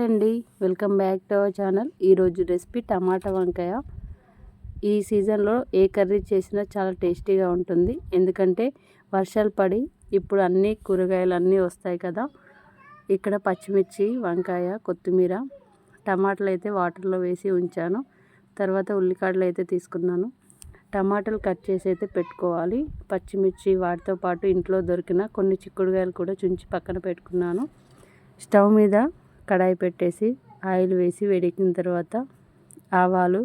అండి welcome back to our channel. ఈరోజు recipe tomato వంకాయ. ఈ సీజన్లో ఏ కర్రీ చేసినా చాలా టేస్టీగా ఉంటుంది. ఎందుకంటే వర్షాలు పడి ఇప్పుడు అన్ని కూరగాయలు అన్నీ వస్తాయి కదా. ఇక్కడ పచ్చిమిర్చి వంకాయ కొత్తిమీర టమాటాలు అయితే వాటర్లో వేసి ఉంచాను. తర్వాత ఉల్లికాడలు అయితే తీసుకున్నాను. టమాటాలు కట్ చేసి అయితే పెట్టుకోవాలి. పచ్చిమిర్చి వాటితో పాటు ఇంట్లో దొరికిన కొన్ని చిక్కుడుగాయలు కూడా చుంచి పక్కన పెట్టుకున్నాను. స్టవ్ మీద కడాయి పెట్టేసి ఆయిల్ వేసి వేడెక్కిన తర్వాత ఆవాలు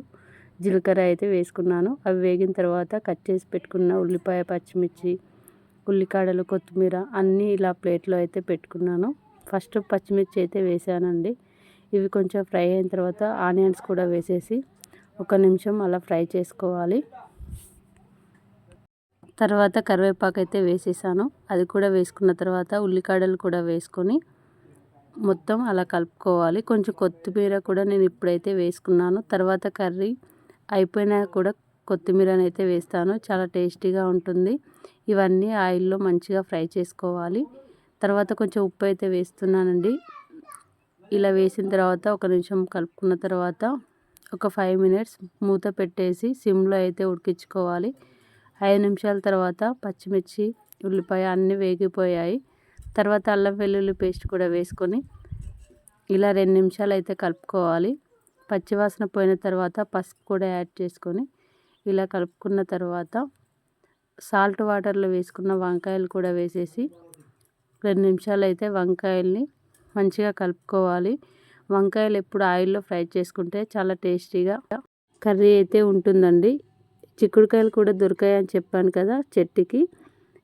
జీలకర్ర అయితే వేసుకున్నాను. అవి వేగిన తర్వాత కట్ చేసి పెట్టుకున్న ఉల్లిపాయ పచ్చిమిర్చి ఉల్లికాడలు కొత్తిమీర అన్నీ ఇలా ప్లేట్లో అయితే పెట్టుకున్నాను. ఫస్ట్ పచ్చిమిర్చి అయితే వేసానండి. ఇవి కొంచెం ఫ్రై అయిన తర్వాత ఆనియన్స్ కూడా వేసేసి ఒక నిమిషం అలా ఫ్రై చేసుకోవాలి. తర్వాత కరివేపాకు అయితే వేసేసాను. అది కూడా వేసుకున్న తర్వాత ఉల్లికాడలు కూడా వేసుకొని మొత్తం అలా కలుపుకోవాలి. కొంచెం కొత్తిమీర కూడా నేను ఇప్పుడైతే వేసుకున్నాను. తర్వాత కర్రీ అయిపోయినా కూడా కొత్తిమీరని అయితే వేస్తాను. చాలా టేస్టీగా ఉంటుంది. ఇవన్నీ ఆయిల్లో మంచిగా ఫ్రై చేసుకోవాలి. తర్వాత కొంచెం ఉప్పు అయితే వేస్తున్నానండి. ఇలా వేసిన తర్వాత ఒక నిమిషం కలుపుకున్న తర్వాత ఒక ఫైవ్ మినిట్స్ మూత పెట్టేసి సిమ్లో అయితే ఉడికించుకోవాలి. ఐదు నిమిషాల తర్వాత పచ్చిమిర్చి ఉల్లిపాయ అన్నీ వేగిపోయాయి. తర్వాత అల్లం వెల్లుల్లి పేస్ట్ కూడా వేసుకొని ఇలా రెండు నిమిషాలు అయితే కలుపుకోవాలి. పచ్చివాసన పోయిన తర్వాత పసుపు కూడా యాడ్ చేసుకొని ఇలా కలుపుకున్న తర్వాత సాల్ట్ వాటర్లో వేసుకున్న వంకాయలు కూడా వేసేసి రెండు నిమిషాలు అయితే వంకాయల్ని మంచిగా కలుపుకోవాలి. వంకాయలు ఎప్పుడు ఆయిల్లో ఫ్రై చేసుకుంటే చాలా టేస్టీగా కర్రీ అయితే ఉంటుందండి. చిక్కుడుకాయలు కూడా దొరికాయని చెప్పాను కదా చెట్టుకి.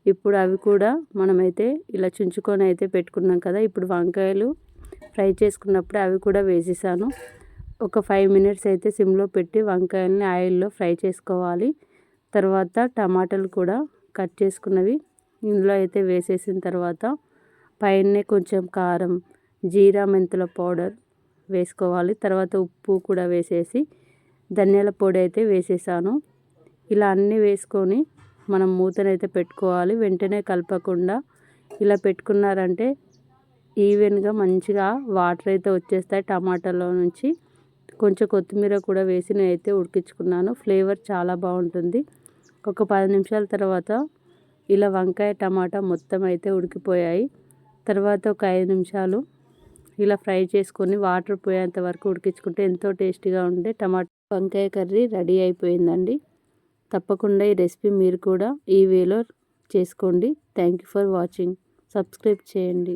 ఇప్పుడు అవి కూడా మనమైతే ఇలా చుంచుకొని అయితే పెట్టుకున్నాం కదా ఇప్పుడు వంకాయలు ఫ్రై చేసుకున్నప్పుడు అవి కూడా వేసేసాను. ఒక ఫైవ్ మినిట్స్ అయితే సిమ్లో పెట్టి వంకాయల్ని ఆయిల్లో ఫ్రై చేసుకోవాలి. తర్వాత టమాటాలు కూడా కట్ చేసుకున్నవి ఇందులో అయితే వేసేసిన తర్వాత పైన కొంచెం కారం జీరా మెంతుల పౌడర్ వేసుకోవాలి. తర్వాత ఉప్పు కూడా వేసేసి ధనియాల పొడి అయితే వేసేసాను. ఇలా అన్నీ వేసుకొని మనం మూతనైతే పెట్టుకోవాలి. వెంటనే కలపకుండా ఇలా పెట్టుకున్నారంటే ఈవెన్గా మంచిగా వాటర్ అయితే వచ్చేస్తాయి టమాటాలో నుంచి. కొంచెం కొత్తిమీర కూడా వేసి నేనైతే ఉడికించుకున్నాను. ఫ్లేవర్ చాలా బాగుంటుంది. ఒక పది నిమిషాల తర్వాత ఇలా వంకాయ టమాటా మొత్తం అయితే ఉడికిపోయాయి. తర్వాత ఒక ఐదు నిమిషాలు ఇలా ఫ్రై చేసుకొని వాటర్ పోయేంత వరకు ఉడికించుకుంటే ఎంతో టేస్టీగా ఉండే టమాటా వంకాయ కర్రీ రెడీ అయిపోయిందండి. తప్పకుండా ఈ రెసిపీ మీరు కూడా ఈ వేలో చేసుకోండి. Thank you for watching subscribe చేయండి.